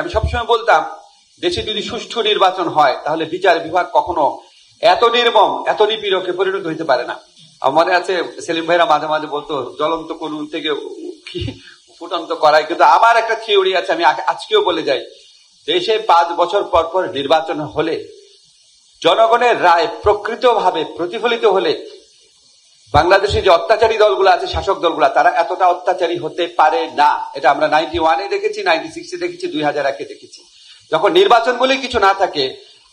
আমি সবসময় বলতাম, দেশে যদি সুষ্ঠু নির্বাচন হয়, তাহলে বিচার বিভাগ কখনো এত নির্মম, এত নিপীড়কে পরিণত হইতে পারে না। আমার মনে আছে, সেলিম ভাইরা মাঝে মাঝে বলতো, জ্বলন্ত করুন থেকে ফুটন্ত করাই। কিন্তু আমার একটা থিওরি আছে, আমি আজকেও বলে যাই। দেশে পাঁচ বছর পর পর নির্বাচন হলে, জনগণের রায় প্রকৃতভাবে প্রতিফলিত হলে বাংলাদেশে যে অত্যাচারী দলগুলো আছে, শাসক দলগুলো, তারা এতটা অত্যাচারী হতে পারে না। এটা আমরা নাইনটি ওয়ানে দেখেছি নাইনটি সিক্সে দেখেছি, দুই হাজার একে দেখেছি। যখন নির্বাচন বলে কিছু না থাকে,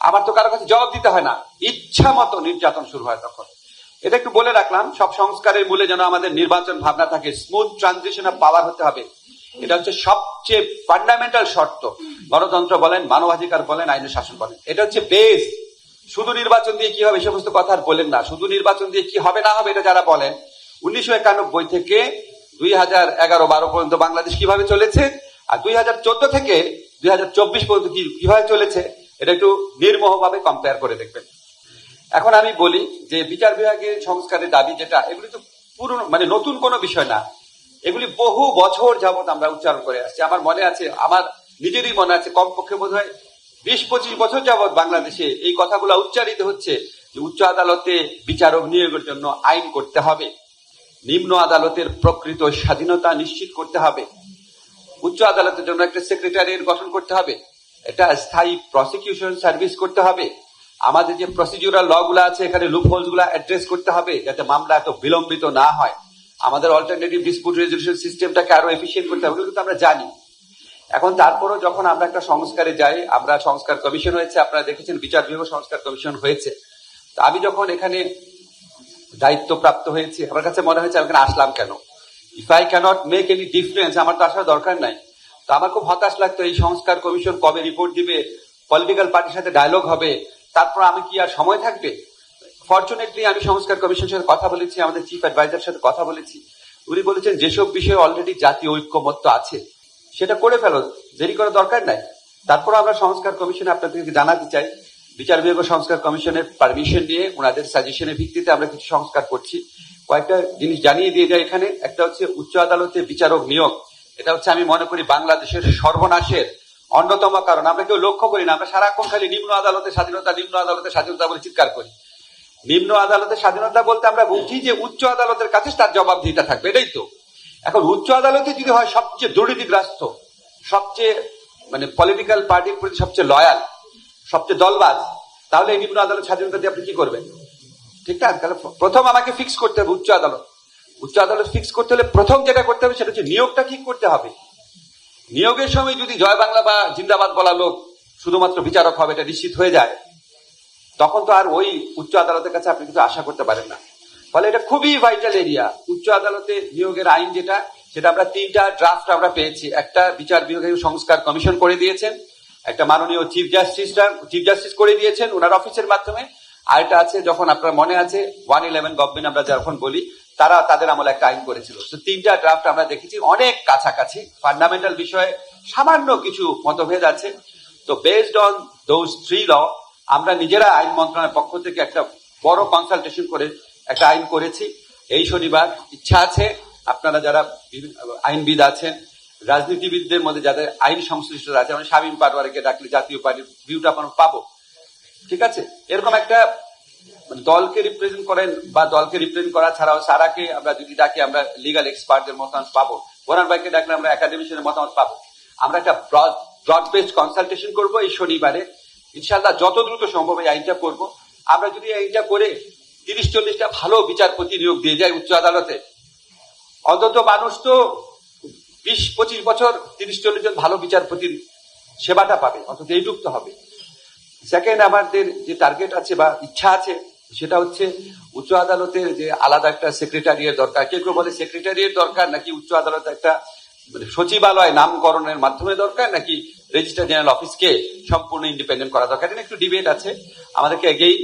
আমার তো কারও কাছে জবাব দিতে হয় না। ইচ্ছা মতো নির্যাতন শুরু হয় তখন। এটা একটু বলে রাখলাম, সব সংস্কারের মূলে যেন আমাদের নির্বাচন ভাবনা থাকে স্মুথ ট্রানজিশন অফ পাওয়ার হতে হবে। এটা হচ্ছে সবচেয়ে ফান্ডামেন্টাল শর্ত। গণতন্ত্র বলেন, মানবাধিকার বলেন আইন শাসন বলেন। এটা হচ্ছে বেস শুধু নির্বাচন দিয়ে কি হবে সমস্ত কথা আর বলেন না। শুধু নির্বাচন দিয়ে কি হবে না হবে এটা যারা বলেন, উনিশশো একানব্বই থেকে দুই হাজার এগারো বারো পর্যন্ত বাংলাদেশ কীভাবে চলেছে আর দুই হাজার চোদ্দ থেকে দুই হাজার চব্বিশ পর্যন্ত কীভাবে চলেছে, এটা একটু নির্মোহভাবে কম্পেয়ার করে দেখবেন। এখন আমি বলি যে বিচার বিভাগের সংস্কারের দাবি যেটা, এগুলি তো পুরনো মানে নতুন কোনো বিষয় না। এগুলি বহু বছর যাবত আমরা উচ্চারণ করে আসছি। আমার মনে আছে, আমার নিজেরই মনে আছে, কমপক্ষে বোধ হয় বিশ পঁচিশ বছর যাবৎ বাংলাদেশে এই কথাগুলো উচ্চারিত হচ্ছে যে উচ্চ আদালতে বিচারক নিয়োগের জন্য আইন করতে হবে। নিম্ন আদালতের প্রকৃত স্বাধীনতা নিশ্চিত করতে হবে। উচ্চ আদালতের জন্য একটা সেক্রেটারিয়েট গঠন করতে হবে। এটা স্থায়ী প্রসিকিউশন সার্ভিস করতে হবে। আমাদের যে প্রসিডিউরাল ল আছে, এখানে লুপ হোলসগুলা অ্যাড্রেস করতে হবে যাতে মামলা এত বিলম্বিত না হয়। আমাদের অল্টারনেটিভ ডিসপুট রেজলিউশন সিস্টেমটাকে আরও এফিসিয়েন্ট করতে হবে কিন্তু আমরা জানি। এখন তারপরও যখন আমরা একটা সংস্কারে যাই, আমরা সংস্কার কমিশন হয়েছে, আপনারা দেখেছেন বিচার বিভাগ সংস্কার কমিশন হয়েছে। আমি যখন এখানে দায়িত্ব প্রাপ্ত হয়েছি, আমার কাছে মনে হয়েছে, আমি এখানে আসলাম কেন? If I cannot make any difference আমার তো আসার দরকার নাই। তো আমার খুব হতাশ লাগতো, এই সংস্কার কমিশন কবে রিপোর্ট দিবে? পলিটিক্যাল পার্টির সাথে ডায়লগ হবে। তারপর আমি কি আর সময় থাকবে? ফর্চুনেটলি আমি সংস্কার কমিশনের সাথে কথা বলেছি, আমাদের চিফ অ্যাডভাইজার সাথে কথা বলেছি। উনি বলেছেন, যেসব বিষয়ে অলরেডি জাতীয় ঐক্যমত্য আছে সেটা করে ফেলো, দেরি করার দরকার নাই। তারপর আমরা সংস্কার কমিশনে আপনাদেরকে জানাতে চাই, বিচার বিভাগ সংস্কার কমিশনের পারমিশন নিয়ে ওনাদের সাজেশনের ভিত্তিতে আমরা কিছু সংস্কার করছি। কয়েকটা জিনিস জানিয়ে দিয়ে যায় এখানে। একটা হচ্ছে উচ্চ আদালতে বিচারক নিয়োগ। এটা হচ্ছে আমি মনে করি বাংলাদেশের সর্বনাশের অন্যতম কারণ। আমরা কেউ লক্ষ্য করি না, আমরা সারাক্ষণ খালি নিম্ন আদালতে স্বাধীনতা, নিম্ন আদালতে স্বাধীনতা বলে চিৎকার করি। নিম্ন আদালতে স্বাধীনতা বলতে আমরা বুঝি যে উচ্চ আদালতের কাছে তার জবাবদিহিতা থাকবে, এটাই তো। এখন উচ্চ আদালতে যদি হয়, সবচেয়ে দুর্নীতিগ্রস্ত, সবচেয়ে মানে পলিটিক্যাল পার্টির প্রতি সবচেয়ে লয়াল সবচেয়ে দলবাজ, তাহলে এই নিম্ন আদালত স্বাধীনতা দিয়ে আপনি কি করবেন? ঠিক না? তাহলে প্রথম আমাকে ফিক্স করতে হবে উচ্চ আদালত। উচ্চ আদালত ফিক্স করতে হলে প্রথম যেটা করতে হবে সেটা হচ্ছে নিয়োগটা ঠিক করতে হবে। নিয়োগের সময় যদি জয় বাংলা বা জিন্দাবাদ বলা লোক শুধুমাত্র বিচারক হবে, এটা নিশ্চিত হয়ে যায়। তখন তো আর ওই উচ্চ আদালতের কাছে আপনি কিছু আশা করতে পারেন না। ফলে এটা খুবই ভাইটাল এরিয়া উচ্চ আদালতে নিয়োগের আইন যেটা, সেটা আমরা তিনটা ড্রাফট আমরা পেয়েছি। একটা বিচার বিভাগীয় সংস্কার কমিশন করে দিয়েছেন, একটা মাননীয় চিফ জাস্টিসরা চিফ জাস্টিস করে দিয়েছেন ওনার অফিসের মাধ্যমে। আরেকটা আছে যখন আপনার মনে আছে ওয়ান ইলেভেন গভর্নমেন্ট আমরা যখন বলি, তারা তাদের আমলে একটা আইন করেছিল। তো তিনটা ড্রাফট আমরা দেখেছি, অনেক কাছাকাছি। ফান্ডামেন্টাল বিষয়ে সামান্য কিছু মতভেদ আছে। তো based on those three law আমরা নিজেরা আইন মন্ত্রণালয়ের পক্ষ থেকে একটা বড় কনসালটেশন করে একটা আইন করেছি। এই শনিবার ইচ্ছা আছে, আপনারা যারা আইনবিদ আছেন, রাজনীতিবিদদের মধ্যে যাদের আইন সংশ্লিষ্ট আছে মানে শামীম পাটোয়ারিকে ডাকলে জাতীয় পার্টির ভিউটা আমরা পাবো। ঠিক আছে? এরকম একটা মানে দলকে রিপ্রেজেন্ট করেন বা দলকে রিপ্রেজেন্ট করা ছাড়াও সারাকে আমরা যদি ডাকি, আমরা লিগাল এক্সপার্টদের মতামত পাবো। বোরান ভাইকে ডাকলে আমরা একাডেমিশনের মতামত পাবো। আমরা একটা ব্রড ব্রড বেসড কনসালটেশন করব এই শনিবারে। ইনশাল্লাহ যত দ্রুত সম্ভব এই আইনটা করব। আমরা যদি এইটা করে তিরিশ চল্লিশটা ভালো বিচারপতি নিয়োগ দিয়ে যায় উচ্চ আদালতে। অন্তত মানুষ তো বিশ পঁচিশ বছর তিরিশ চল্লিশ জন ভালো বিচারপতির সেবাটা পাবে, অন্তত এইটুক তো হবে। সেকেন্ড আমাদের যে টার্গেট আছে বা ইচ্ছা আছে, সেটা হচ্ছে উচ্চ আদালতের যে আলাদা একটা সেক্রেটারিয়ের দরকার। কেউ কেউ বলে সেক্রেটারিয়ের দরকার নাকি উচ্চ আদালত একটা মানে সচিবালয় নামকরণের মাধ্যমে দরকার, নাকি রেজিস্ট্রার জেনারেল অফিসকে সম্পূর্ণ ইন্ডিপেন্ডেন্ট করা দরকার? এটা একটু ডিবেট আছে। আমাদেরকে এগেই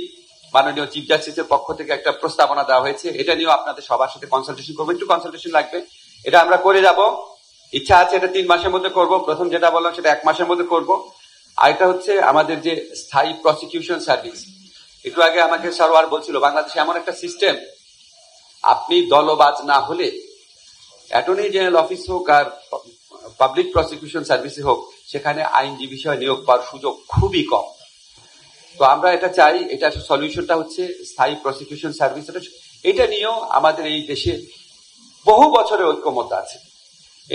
মাননীয় চিফ জাস্টিসের পক্ষ থেকে একটা প্রস্তাবনা দেওয়া হয়েছে। এটা নিয়েও আপনাদের সবার সাথে কনসালটেশন করব। একটু কনসালটেশন লাগবে। এটা আমরা করে যাব। ইচ্ছা আছে এটা তিন মাসের মধ্যে করব। প্রথম যেটা বললাম সেটা এক মাসের মধ্যে করব। আরেকটা হচ্ছে আমাদের যে স্থায়ী প্রসিকিউশন সার্ভিস একটু আগে আমাকে সরওয়ার বলছিল, বাংলাদেশে এমন একটা সিস্টেম আপনি দলবাজ না হলে অ্যাটর্নি জেনারেল অফিস হোক আর পাবলিক প্রসিকিউশন সার্ভিসে হোক, সেখানে আইনজীবী হিসেবে নিয়োগ পাওয়ার সুযোগ খুবই কম। তো আমরা এটা চাই, এটা সলিউশনটা হচ্ছে স্থায়ী প্রসিকিউশন সার্ভিস এটা নিয়েও আমাদের এই দেশে বহু বছরের ঐক্যমত আছে।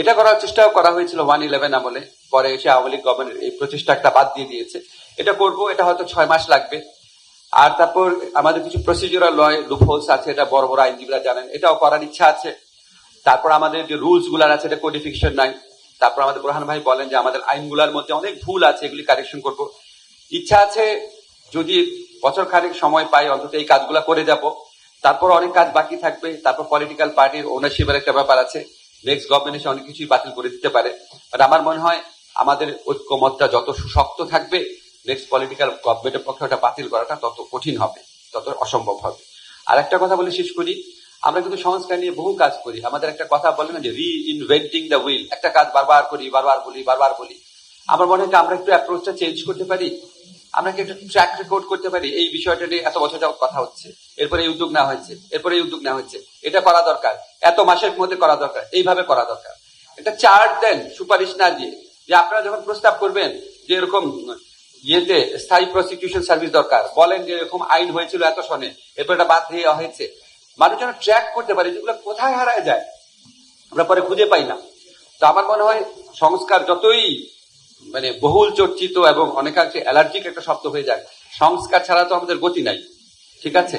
এটা করার চেষ্টাও করা হয়েছিল ওয়ান ইলেভেন আমলে। পরে এসে আওয়ামী লীগ গভর্নমেন্ট এই প্রচেষ্টাটা বাদ দিয়ে দিয়েছে। এটা করব, এটা হয়তো ছয় মাস লাগবে। আর তারপর আমাদের কিছু প্রসিডিউরাল লয় লুপহোলস আছে, এটা বড় বড় আইনজীবীরা জানেন। এটাও করার ইচ্ছা আছে। তারপর আমাদের যে রুলসগুলার আছে, এটা কোডিফিকেশন নাই। তারপর আমাদের বুরহান ভাই বলেন যে আমাদের আইনগুলার মধ্যে অনেক ভুল আছে, এগুলি কারেকশন করব। ইচ্ছা আছে যদি বছর খানেক সময় পাই, অন্তত এই কাজগুলো করে যাব। তারপর অনেক কাজ বাকি থাকবে। তারপর পলিটিক্যাল পার্টির ওনারশিপের একটা ব্যাপার আছে। নেক্সট গভর্নমেন্ট এসে অনেক কিছুই বাতিল করে দিতে পারে। বাট আমার মনে হয় আমাদের ঐক্যমতটা যত সুশক্ত থাকবে নেক্সট পলিটিক্যাল গভর্নমেন্টের পক্ষে ওটা বাতিল করাটা তত কঠিন হবে, তত অসম্ভব হবে। আর একটা কথা বলে শেষ করি। আমরা কিন্তু সংস্কার নিয়ে বহু কাজ করি। আমাদের একটা কথা বলে না যে রি ইনভেন্টিং দ্য উইল একটা কাজ বারবার করি, বারবার বলি বারবার বলি। আমার মনে হয় আমরা একটু অ্যাপ্রোচটা চেঞ্জ করতে পারি। আমরা কি একটু ট্র্যাক রেকর্ড করতে পারি, এই বিষয়টা নিয়ে এত বছর যাবত কথা হচ্ছে। এরপরে এই উদ্যোগ নেওয়া হয়েছে, এরপরে এই উদ্যোগ নেওয়া হচ্ছে এটা করা দরকার, এত মাসের মধ্যে করা দরকার, এইভাবে করা দরকার। একটা চার্ট দেন, সুপারিশ না দিয়ে, যে আপনারা যখন প্রস্তাব করবেন যে এরকম ইয়েতে স্থায়ী প্রসিকিউশন সার্ভিস দরকার, বলেন যে এরকম আইন হয়েছিল এত সনে, এরপর এটা বাদ দিয়ে হয়েছে। মানুষ যেন ট্র্যাক করতে পারে যেগুলো কোথায় হারায় যায়। আমরা পরে খুঁজে পাই না। তো আমার মনে হয় সংস্কার যতই মানে বহুল চর্চিত এবং অনেকাংশে অ্যালার্জিক একটা শব্দ হয়ে যায়। সংস্কার ছাড়া তো আমাদের গতি নাই। ঠিক আছে?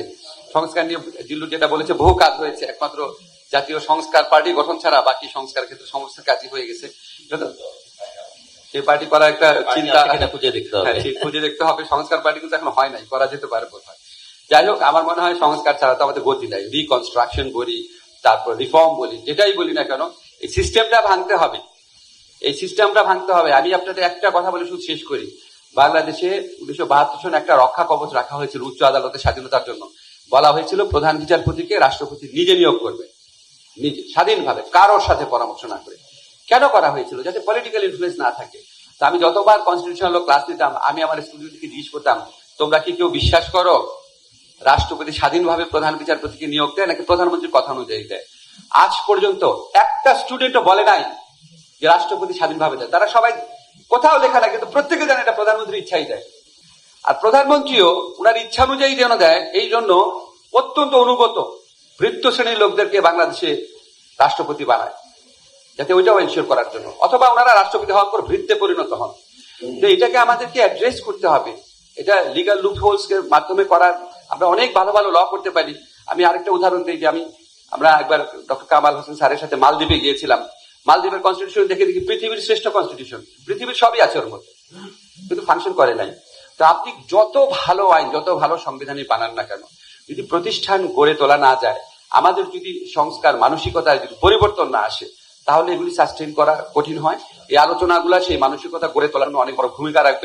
সংস্কার নিয়ে জিল্লু যেটা বলেছে বহু কাজ হয়েছে। একমাত্র জাতীয় সংস্কার পার্টি গঠন ছাড়া বাকি সংস্কার ক্ষেত্রে সমস্ত কাজই হয়ে গেছে। সেই পার্টি করা একটা চিন্তা খুঁজে দেখতে হবে। হ্যাঁ, খুঁজে দেখতে হবে। সংস্কার পার্টি কিন্তু এখন হয় নাই করা যেতে পারে কোথায় যাই হোক আমার মনে হয় সংস্কার ছাড়া তো আমাদের গতি নাই। রিকনস্ট্রাকশন বলি তারপর রিফর্ম বলি যেটাই বলি না কেন এই সিস্টেমটা ভাঙতে হবে। এই সিস্টেমটা ভাঙতে হবে। আমি আপনাদের একটা কথা বলে শুধু শেষ করি। বাংলাদেশে উনিশশো বাহাত্তর সনে একটা রক্ষা কবচ রাখা হয়েছিল উচ্চ আদালতের স্বাধীনতার জন্য। বলা হয়েছিল প্রধান বিচারপতিকে রাষ্ট্রপতি নিজে নিয়োগ করবে। নিজে, স্বাধীনভাবে, কারোর সাথে পরামর্শ না করে। কেন করা হয়েছিল? যাতে পলিটিক্যাল ইনফ্লুয়েন্স না থাকে। তো আমি যতবার কনস্টিটিউশনাল ক্লাস নিতাম, আমি আমার স্টুডেন্টকে জিজ্ঞেস করতাম, তোমরা কি কেউ বিশ্বাস করো? রাষ্ট্রপতি স্বাধীনভাবে প্রধান বিচারপতিকে নিয়োগ দেয় নাকি প্রধানমন্ত্রীর কথা অনুযায়ী দেয়? আজ পর্যন্ত একটা স্টুডেন্টও বলে নাই যে রাষ্ট্রপতি স্বাধীনভাবে দেয় তারা সবাই কোথাও লেখা না কিন্তু প্রত্যেকে জানে এটা প্রধানমন্ত্রীর ইচ্ছাই দেয়। আর প্রধানমন্ত্রীও ওনার ইচ্ছা অনুযায়ী যেন দেয়, এই জন্য অত্যন্ত অনুগত বৃত্ত শ্রেণির লোকদেরকে বাংলাদেশে রাষ্ট্রপতি বানায়, যাতে ওইটাও এনশিওর করার জন্য। অথবা ওনারা রাষ্ট্রপতি হওয়ার পর ভৃত্যে পরিণত হন। তো এটাকে আমাদেরকে অ্যাড্রেস করতে হবে। এটা লিগাল লুপ হোলস এর মাধ্যমে করার আমরা অনেক ভালো ভালো ল করতে পারি। আমি আরেকটা উদাহরণ দিই যে আমি, আমরা একবার ডক্টর কামাল হোসেন স্যারের সাথে মালদ্বীপে গিয়েছিলাম। মালদ্বীপের কনস্টিটিউশন দেখে দেখি পৃথিবীর শ্রেষ্ঠ কনস্টিটিউশন পৃথিবীর সবই আছে ওর মধ্যে। কিন্তু ফাংশন করে নাই। তো আপনি যত ভালো আইন, যত ভালো সংবিধানই বানান না কেন, যদি প্রতিষ্ঠান গড়ে তোলা না যায়, আমাদের যদি সংস্কার, মানসিকতায় যদি পরিবর্তন না আসে, তাহলে এগুলি সাস্টেন করা কঠিন হয়। এই আলোচনাগুলা সেই মানসিকতা গড়ে তোলার অনেক বড় ভূমিকা রাখবে।